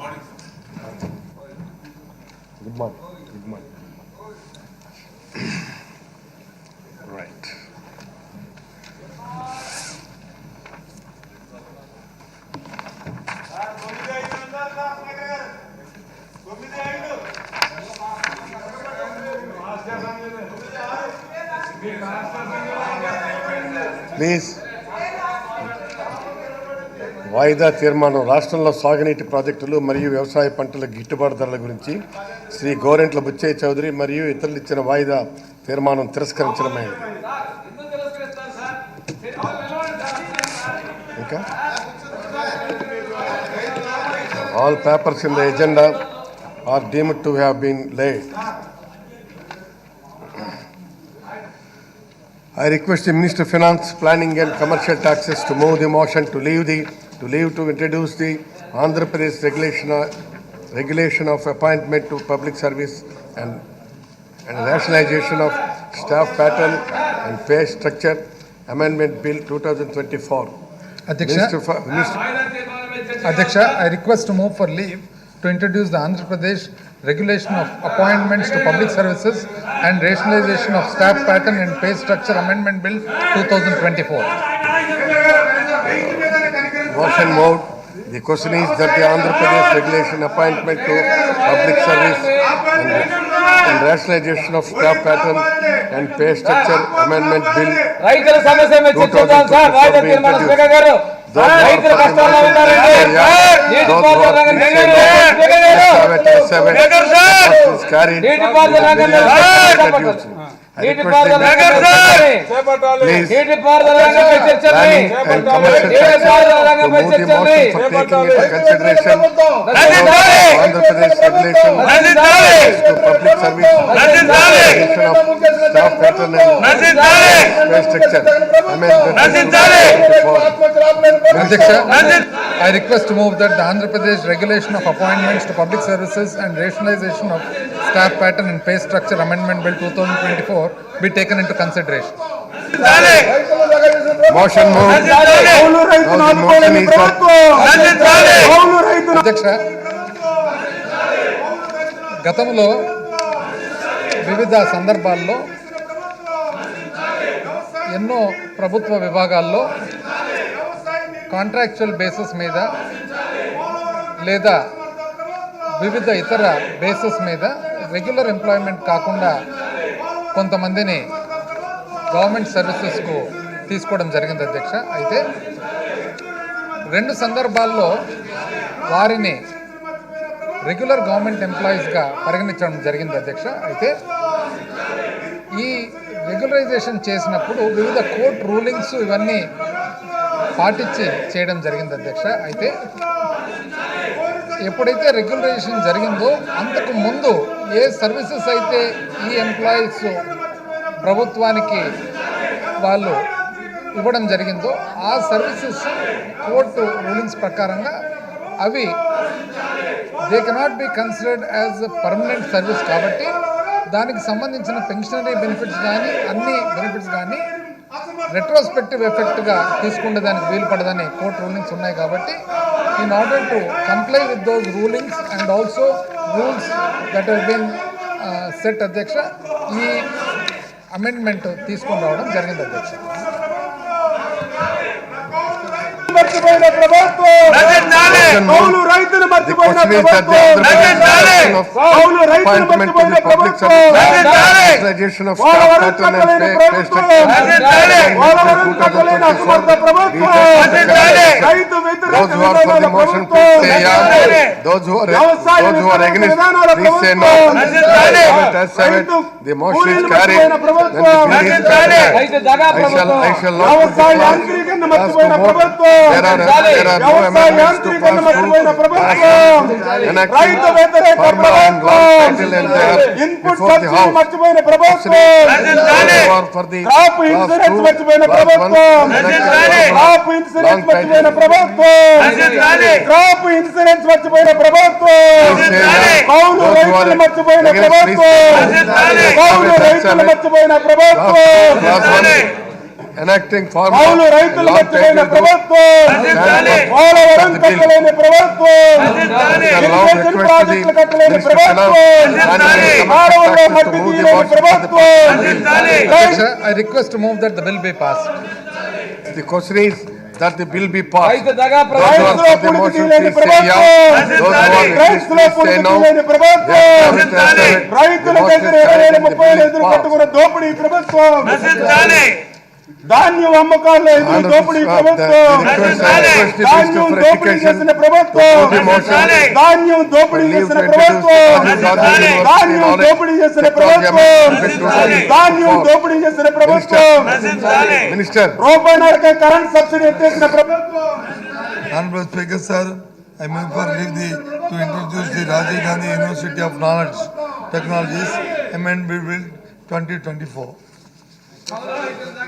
Good morning. Good morning. Right. Please. వాయిదా తీర్మానం రాష్ట్రంలో సాగునీటి ప్రాజెక్టులు మరియు వ్యవసాయ పంటల గిట్టుబాటు ధరల గురించి శ్రీ గోరెంట్ల బుచ్చయ్య చౌదరి మరియు ఇతరులు ఇచ్చిన వాయిదా తీర్మానం తిరస్కరించడమైనది ఇంకా? All papers in the agenda are deemed to have been laid I request the Minister of Finance, Planning and Commercial Taxes to move the motion to leave the, to leave to introduce the Andhra Pradesh regulation, regulation of appointment to public service and, and rationalization of staff pattern and pay structure amendment bill 2024. Adhiksha, I request to move for leave to introduce the Andhra Pradesh regulation of appointments to public services and rationalization of staff pattern and pay structure amendment bill 2024 motion moved. The question is that the Andhra Pradesh regulation appointment to public service and and rationalization of staff pattern and pay structure amendment bill రైతుల సమస్య మీద చర్చిద్దాం sir వాయిదా తీర్మానం speaker గారు రైతుల కష్టాల్లో ఉన్నారండి నీటిపారుదల రంగం నెగ్గరు స్పీకర్ గారు నీటిపారుదల రంగం నీటిపారుదల రంగం Please. నీటిపారుదల రంగంపై చర్చండి Planning and commercial నీటిపారుదల sector to రంగంపై move the చర్చండి motion for taking into consideration రచించాలి. Andhra Pradesh regulation రచించాలి. to public service రచించాలి. regulation of staff pattern and pay structure amendment. రచించాలి. 24. అధ్యక్ష I request to move that the Andhra Pradesh regulation of appointments to public services and rationalisation of staff pattern and pay structure amendment bill two thousand twenty four be taken in to consideration Motion moved. Now the motion is for అధ్యక్ష గతంలో వివిధ సందర్భాల్లో ఎన్నో ప్రభుత్వ విభాగాల్లో contractual basis మీద లేదా వివిధ ఇతర బేసిస్ మీద రెగ్యులర్ ఎంప్లాయ్మెంట్ కాకుండా కొంతమందిని గవర్నమెంట్ సర్వీసెస్కు తీసుకోవడం జరిగింది అధ్యక్ష. అయితే రెండు సందర్భాల్లో వారిని రెగ్యులర్ గవర్నమెంట్ ఎంప్లాయీస్గా పరిగణించడం జరిగింది అధ్యక్ష. అయితే ఈ రెగ్యులరైజేషన్ చేసినప్పుడు వివిధ కోర్ట్ రూలింగ్స్ ఇవన్నీ పాటించి చేయడం జరిగింది అధ్యక్ష. అయితే ఎప్పుడైతే రెగ్యులరైజేషన్ జరిగిందో అంతకు ముందు ఏ సర్వీసెస్ అయితే ఈ ఎంప్లాయీస్ ప్రభుత్వానికి వాళ్ళు ఇవ్వడం జరిగిందో ఆ సర్వీసెస్ కోర్టు రూలింగ్స్ ప్రకారంగా అవి they cannot be considered as permanent service కాబట్టి దానికి సంబంధించిన పెన్షనరీ బెనిఫిట్స్ కానీ అన్ని బెనిఫిట్స్ కానీ రెట్రోస్పెక్టివ్ ఎఫెక్ట్గా తీసుకునే దానికి వీలు పడదని కోర్టు రూలింగ్స్ ఉన్నాయి కాబట్టి in order to with with rulings rulings and also rules that been uh, set అధ్యక్ష ఈ అమెండ్మెంట్ తీసుకొని రావడం జరిగింది అధ్యక్ష మర్చిపోయిన ప్రభుత్వం కౌలు రైతును మర్చిపోయిన ప్రభుత్వం కౌలు రైతును మర్చిపోయిన ప్రభుత్వం ప్రభుత్వం వ్యవసాయ యాంత్రీకరణ మర్చిపోయిన ప్రభుత్వం. వ్యవసాయ యాంత్రీకరణ మర్చిపోయిన. ప్రభుత్వం రైతు వ్యతిరేక ప్రభుత్వం ఇన్పుట్ సబ్సిడీ. మర్చిపోయిన ప్రభుత్వం క్రాప్ ఇన్సూరెన్స్ మర్చిపోయిన ప్రభుత్వం క్రాప్ ఇన్సూరెన్స్ మర్చిపోయిన. ప్రభుత్వం క్రాప్ ఇన్సూరెన్స్ మర్చిపోయిన ప్రభుత్వం. కౌలు రైతులు మర్చిపోయిన ప్రభుత్వం. కౌలు రైతులు. మర్చిపోయిన ప్రభుత్వం enacting కౌలు formula. a రైతులు long time మర్చిపోయిన ago. ప్రభుత్వం పోలవరం కట్టలేని ప్రభుత్వం ఇరిగేషన్ ప్రాజెక్టులు కట్టలేని ప్రభుత్వం ఆడవాళ్ళ మట్టి తీయలేని ప్రభుత్వం అధ్యక్ష I request move that the bill be pass The question is that the bill be passed. రైతు దగా Those who are రైతుల for the పుణికి motion, తీయలేని please say yeah. ప్రభుత్వం Those who are against, రైతుల please say పుణికి no. తీయలేని ప్రభుత్వం Yes, have it, have it. రైతుల The motion దగ్గర is ఇరవై carried వేల and the ముప్పై bill is ఎదురు passed. కట్టుకున్న దోపిడీ ప్రభుత్వం ధాన్యం అమ్మకాల్లో ఎదురు Honorable దోపిడీ Sir, the- ప్రభుత్వం the request- I request the ధాన్యం Minister for దోపిడీ Education చేసిన to ప్రభుత్వం move the motion. ధాన్యం దోపిడీ Leave చేసిన to introduce ప్రభుత్వం the Gazi University ధాన్యం knowledge దోపిడీ చేసిన technology ప్రభుత్వం amendment ధాన్యం 2024. దోపిడీ చేసిన ప్రభుత్వం Minister, రూపాయన్నరకే కరెంట్ సబ్సిడీ ఎత్తేసిన ప్రభుత్వం Honorable Speaker, sir, I move for leave the, to introduce the Rajiv Gandhi University of Knowledge Technologies Amendment Bill 2024.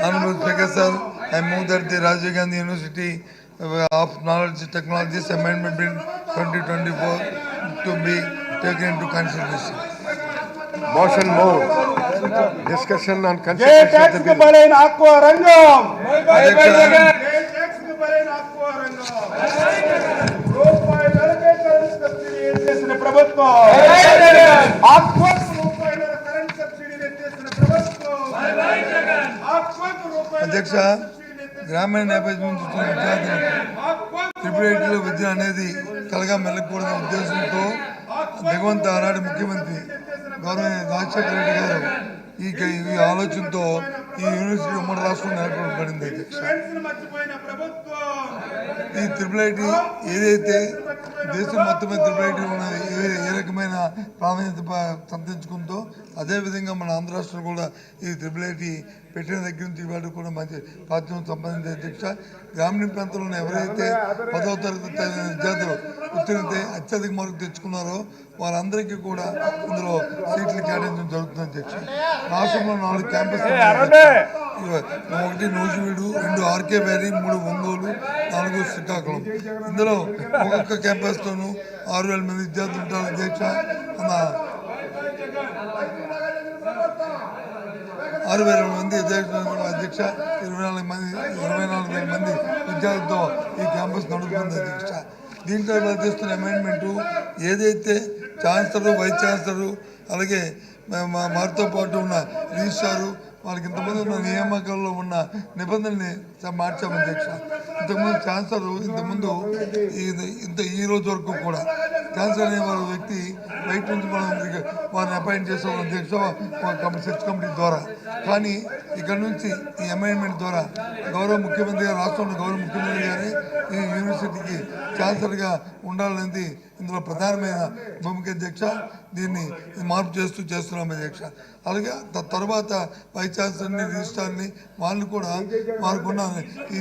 Honorable Speaker, sir, I move that the Rajiv Gandhi University uh, of Knowledge Technologies Amendment Bill 2024 to be taken into consideration. Motion moved. Discussion on J consideration of tax the కు bill. బలైన aqua రంగం రూపాయలకే current subsidy ఎత్తేసిన ప్రభుత్వం అధ్యక్ష గ్రామీణ నేపథ్యం నుంచి వచ్చిన విద్యార్థులకు ట్రిపుల్ ఐటీలో విద్య అనేది కలగా మెల్లకూడదనే ఉద్దేశంతో భగవంత్ ఆనాడు ముఖ్యమంత్రి గౌరవ రాజశేఖర రెడ్డి గారు ఈ ఈ ఆలోచనతో ఈ యూనివర్సిటీ ఉమ్మడి రాష్ట్రం నెలకొల్పబడింది అధ్యక్ష. ఈ ట్రిపుల్ ఐటీ ఏదైతే దేశం మొత్తం మీద ఐటీ ఏ ఏ రకమైన ప్రాధాన్యత ప- సంతరించుకుందో అదేవిధంగా మన ఆంధ్ర రాష్ట్రం కూడా ఈ త్రిబుల్ ఐటీ పెట్టిన దగ్గర నుంచి ఇవాళ కూడా మంచి ప్రాచుర్యం సంపాదించే అధ్యక్ష గ్రామీణ ప్రాంతంలో ఎవరైతే పదవ తరగతి విద్యార్థులు ఉత్తీర్ణత అత్యధిక మార్కు తెచ్చుకున్నారో వారందరికీ కూడా ఇందులో సీట్లు కేటాయించడం జరుగుతుంది అధ్యక్ష రాష్ట్రంలో నాలుగు క్యాంపస్ ఒకటి నూజివీడు రెండు ఆర్కే వ్యాలీ మూడు ఒంగోలు నాలుగు శ్రీకాకుళం. ఇందులో ఒక్కొక్క క్యాంపస్తోనూ ఆరు వేల మంది విద్యార్థులు ఉంటారు. అధ్యక్ష మన ఆరు వేల మంది అధ్యక్ష అధ్యక్ష ఇరవై నాలుగు మంది ఇరవై నాలుగు వేల మంది విద్యార్థులతో ఈ క్యాంపస్ నడుపుతుంది అధ్యక్ష. దీంట్లో ఇవాళ చేస్తున్న అమెండ్మెంట్ ఏదైతే ఛాన్సలర్ వైస్ ఛాన్సలర్ అలాగే మా- మా పాటు ఉన్న రిజిస్ట్రారు వాళ్ళకి ఇంతమంది ఉన్న నియామకాల్లో ఉన్న నిబంధనల్ని మార్చాము అధ్యక్ష. ఇంతకుముందు ఛాన్సలర్ ఇంతకుముందు ఇంత ఈ రోజు వరకు కూడా ఛాన్సలర్ అనే వారి వ్యక్తి బయట నుంచి మనం వారిని అపాయింట్ చేసాం అధ్యక్ష సెర్చ్ కమిటీ ద్వారా. కానీ ఇక్కడ నుంచి ఈ అమెండ్మెంట్ ద్వారా గౌరవ ముఖ్యమంత్రి గారు రాష్ట్రంలో గౌరవ ముఖ్యమంత్రి గారే ఈ యూనివర్సిటీకి ఛాన్సలర్గా ఉండాలనేది ఇందులో ప్రధానమైన భూమిక అధ్యక్ష. దీన్ని మార్పు చేస్తూ చేస్తున్నాం అధ్యక్ష. అలాగే తర్వాత వైస్ ఛాన్సలర్ని రిజిస్ట్రార్ని వాళ్ళు కూడా వారికున్న ఈ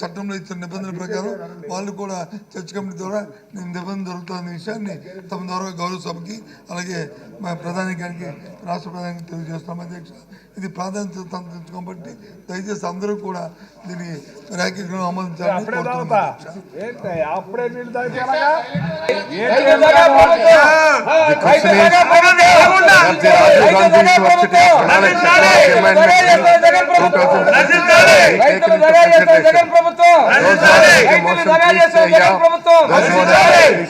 చట్టంలో ఇచ్చిన నిబంధనల ప్రకారం వాళ్ళు కూడా చర్చ్ కమిటీ ద్వారా నిబంధన దొరుకుతున్న విషయాన్ని తమ ద్వారా గౌరవ సభకి అలాగే మా ప్రధాని గారికి రాష్ట్ర ప్రధానికి తెలియజేస్తున్నాం అధ్యక్ష. ఇది ప్రాధాన్యత కాబట్టి దయచేసి అందరూ కూడా దీన్ని ర్యాకింగ్ ఆమోదించాలని దగా ప్రభుత్వం.